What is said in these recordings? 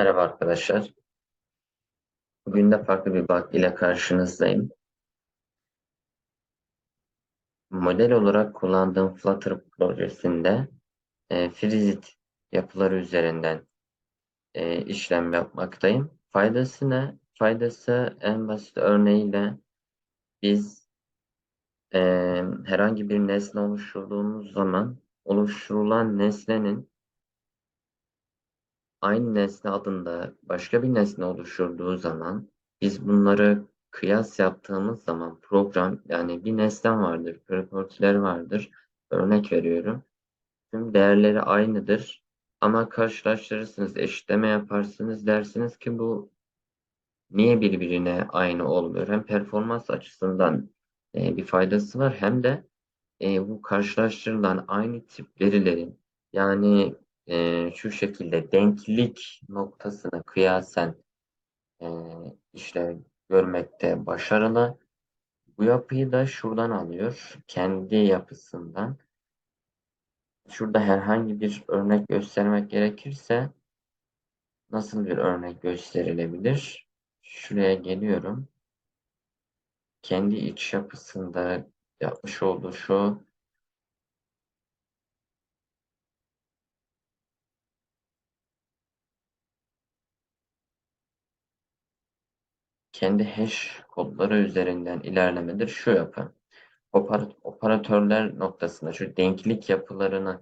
Merhaba arkadaşlar. Bugün de farklı bir bug ile karşınızdayım. Model olarak kullandığım Flutter projesinde e, Freezit yapıları üzerinden e, işlem yapmaktayım. Faydası ne? Faydası en basit örneğiyle biz e, herhangi bir nesne oluşturduğumuz zaman oluşturulan nesnenin aynı nesne adında başka bir nesne oluşturduğu zaman biz bunları kıyas yaptığımız zaman program yani bir nesnem vardır, propertiler vardır. Örnek veriyorum. Tüm değerleri aynıdır. Ama karşılaştırırsınız, eşitleme yaparsınız dersiniz ki bu niye birbirine aynı olmuyor? Hem performans açısından e, bir faydası var hem de e, bu karşılaştırılan aynı tip verilerin yani e, şu şekilde denklik noktasına kıyasen e, işte görmekte başarılı. Bu yapıyı da şuradan alıyor. Kendi yapısından. Şurada herhangi bir örnek göstermek gerekirse nasıl bir örnek gösterilebilir? Şuraya geliyorum. Kendi iç yapısında yapmış olduğu şu kendi hash kodları üzerinden ilerlemedir. Şu yapı. Operatörler noktasında şu denklik yapılarını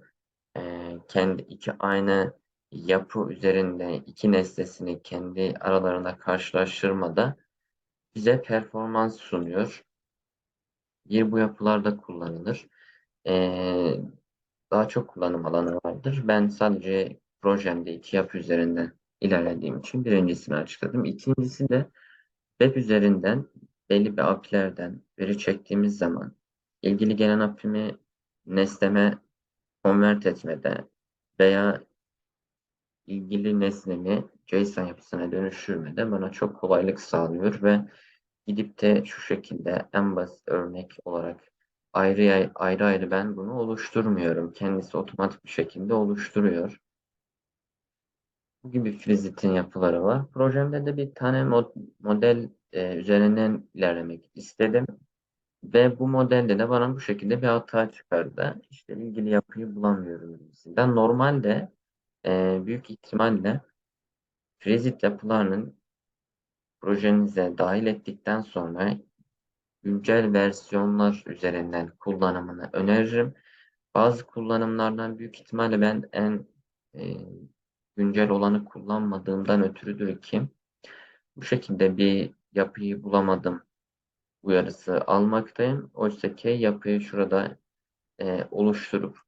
e, kendi iki aynı yapı üzerinde iki nesnesini kendi aralarında karşılaştırmada bize performans sunuyor. Bir bu yapılarda kullanılır. Ee, daha çok kullanım alanı vardır. Ben sadece projemde iki yapı üzerinden ilerlediğim için birincisini açıkladım. İkincisi de web üzerinden belli bir API'lerden veri çektiğimiz zaman ilgili gelen API'mi nesneme convert etmede veya ilgili nesnemi JSON yapısına dönüştürmede bana çok kolaylık sağlıyor ve gidip de şu şekilde en basit örnek olarak ayrı ayrı ayrı ben bunu oluşturmuyorum. Kendisi otomatik bir şekilde oluşturuyor. Bu gibi Freezit'in yapıları var. Projemde de bir tane mod, model e, üzerinden ilerlemek istedim. Ve bu modelde de bana bu şekilde bir hata çıkardı. İşte ilgili yapıyı bulamıyorum gibisinden. Normalde e, büyük ihtimalle Freezit yapılarının projenize dahil ettikten sonra güncel versiyonlar üzerinden kullanımını öneririm. Bazı kullanımlardan büyük ihtimalle ben en e, güncel olanı kullanmadığımdan ötürüdür ki bu şekilde bir yapıyı bulamadım uyarısı almaktayım. Oysa ki yapıyı şurada e, oluşturup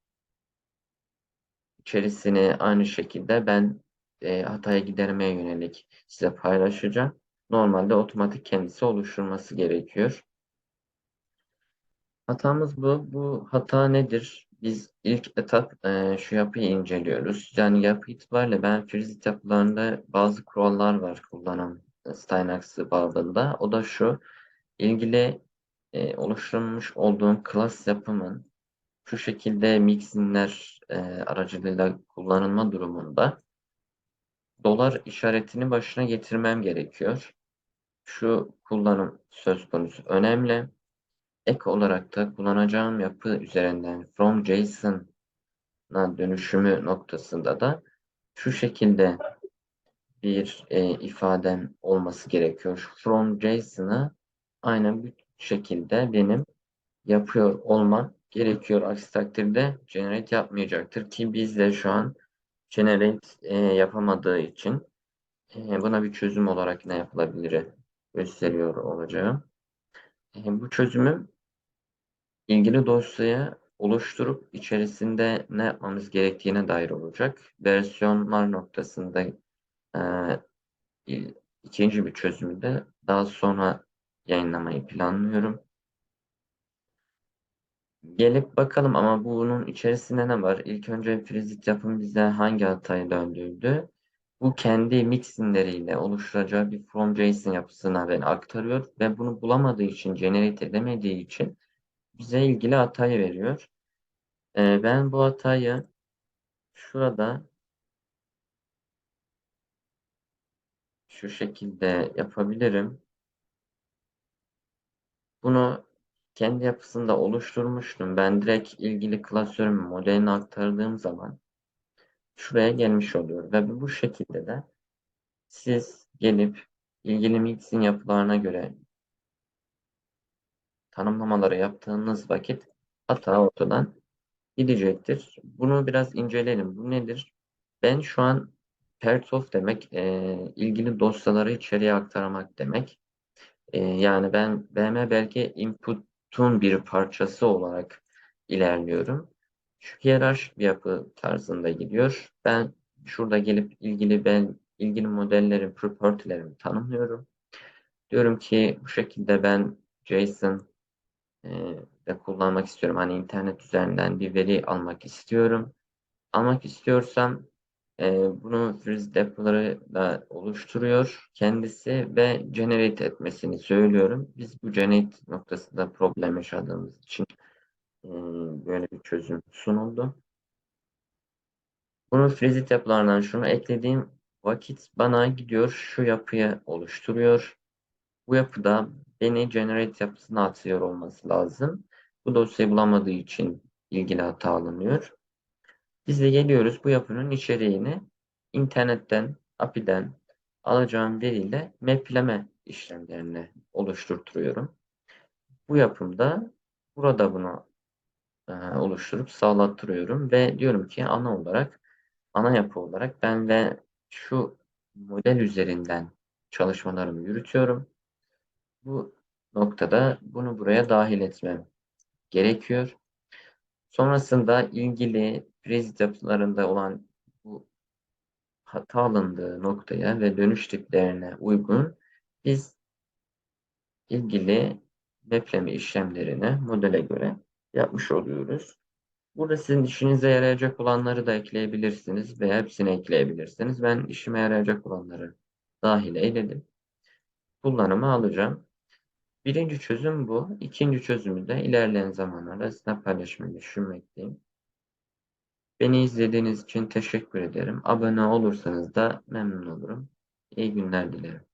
içerisini aynı şekilde ben e, hatayı gidermeye yönelik size paylaşacağım. Normalde otomatik kendisi oluşturması gerekiyor. Hatamız bu. Bu hata nedir? Biz ilk etap e, şu yapıyı inceliyoruz. Yani yapı itibariyle ben Freezit yapılarında bazı kurallar var kullanım Steinachs'ı bağlamında. O da şu. ilgili e, oluşturulmuş olduğum class yapımın şu şekilde mixinler e, aracılığıyla kullanılma durumunda dolar işaretini başına getirmem gerekiyor. Şu kullanım söz konusu önemli. Ek olarak da kullanacağım yapı üzerinden from JSON'a dönüşümü noktasında da şu şekilde bir e, ifadem olması gerekiyor. From JSON'ı aynen bu şekilde benim yapıyor olmam gerekiyor. Aksi takdirde generate yapmayacaktır ki biz de şu an generate e, yapamadığı için e, buna bir çözüm olarak ne yapılabilir gösteriyor olacağım. E, bu çözümüm ilgili dosyaya oluşturup içerisinde ne yapmamız gerektiğine dair olacak. Versiyonlar noktasında e, ikinci bir çözümü de daha sonra yayınlamayı planlıyorum. Gelip bakalım ama bunun içerisinde ne var? İlk önce Freezit yapım bize hangi hatayı döndürdü? Bu kendi mixinleriyle oluşturacağı bir from JSON yapısına ben aktarıyor ve bunu bulamadığı için, generate edemediği için bize ilgili hatayı veriyor. Ee, ben bu hatayı şurada şu şekilde yapabilirim. Bunu kendi yapısında oluşturmuştum. Ben direkt ilgili klasörümün modelini aktardığım zaman şuraya gelmiş oluyor. Ve bu şekilde de siz gelip ilgili mixin yapılarına göre tanımlamaları yaptığınız vakit hata ortadan gidecektir. Bunu biraz inceleyelim. Bu nedir? Ben şu an part of demek e, ilgili dosyaları içeriye aktarmak demek. E, yani ben BM belki input'un bir parçası olarak ilerliyorum. Şu hiyerarşik bir yapı tarzında gidiyor. Ben şurada gelip ilgili ben ilgili modellerin property'lerini tanımlıyorum. Diyorum ki bu şekilde ben JSON de kullanmak istiyorum. Hani internet üzerinden bir veri almak istiyorum. Almak istiyorsam e, bunu freeze deploy'ları da oluşturuyor kendisi ve generate etmesini söylüyorum. Biz bu generate noktasında problem yaşadığımız için e, böyle bir çözüm sunuldu. Bunu freeze deploy'lardan şunu eklediğim vakit bana gidiyor şu yapıyı oluşturuyor. Bu yapıda beni generate yapısına atıyor olması lazım. Bu dosyayı bulamadığı için ilgili hata alınıyor. Biz de geliyoruz bu yapının içeriğini internetten, API'den alacağım veriyle mapleme işlemlerini oluşturtuyorum. Bu yapımda burada bunu e, oluşturup sağlattırıyorum ve diyorum ki ana olarak ana yapı olarak ben ve şu model üzerinden çalışmalarımı yürütüyorum. Bu noktada bunu buraya dahil etmem gerekiyor. Sonrasında ilgili priz yapılarında olan bu hata alındığı noktaya ve dönüş tiplerine uygun biz ilgili mapleme işlemlerini modele göre yapmış oluyoruz. Burada sizin işinize yarayacak olanları da ekleyebilirsiniz veya hepsini ekleyebilirsiniz. Ben işime yarayacak olanları dahil eyledim. Kullanıma alacağım. Birinci çözüm bu. İkinci çözümü de ilerleyen zamanlarda sizinle paylaşmayı düşünmekteyim. Beni izlediğiniz için teşekkür ederim. Abone olursanız da memnun olurum. İyi günler dilerim.